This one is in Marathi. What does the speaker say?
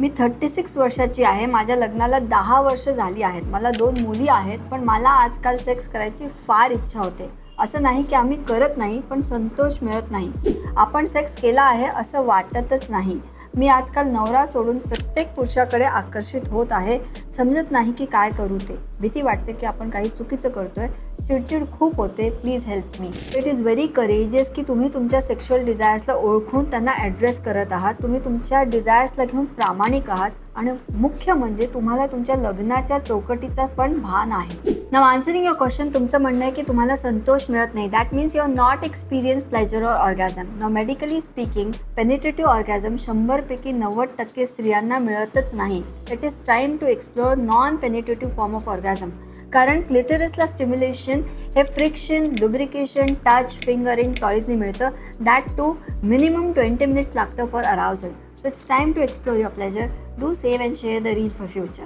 मी थर्टी सिक्स वर्षाची आहे. माझ्या लग्नाला दहा वर्ष झाली आहेत. मला दोन मुली आहेत पण मला आजकाल सेक्स करायची फार इच्छा होते. असं नाही की आम्ही करत नाही पण संतोष मिळत नाही. आपण सेक्स केला आहे असं वाटतच नाही. मी आजकाल नवरा सोडून प्रत्येक पुरुषाकडे आकर्षित होत आहे. समजत नाही की काय करू ते. भीती वाटते की आपण काही चुकीचं करतोय चिडचिड खूप होते. Please help me it is very courageous की तुम्ही तुमच्या सेक्शुअल डिझायर्सला ओळखून त्यांना ॲड्रेस करत आहात. तुम्ही तुमच्या डिझायर्सला घेऊन प्रामाणिक आहात. आणि मुख्य म्हणजे तुम्हाला तुमच्या लग्नाच्या चौकटीचा पण भान आहे. नाव आन्सरिंग युअर क्वेश्चन तुमचं म्हणणं आहे की तुम्हाला संतोष मिळत नाही. That means you are not experience pleasure or orgasm now medically speaking penetrative orgasm शंभरपैकी नव्वद टक्के स्त्रियांना मिळतच नाही. It is time to explore non penetrative form of orgasm कारण क्लिटरसला स्टिम्युलेशन हे फ्रिक्शन लुब्रिकेशन टच फिंगरिंग टॉईजनी मिळतं. That too minimum twenty minutes लागतं for arousal so it's time to explore your pleasure do save and share the reel for future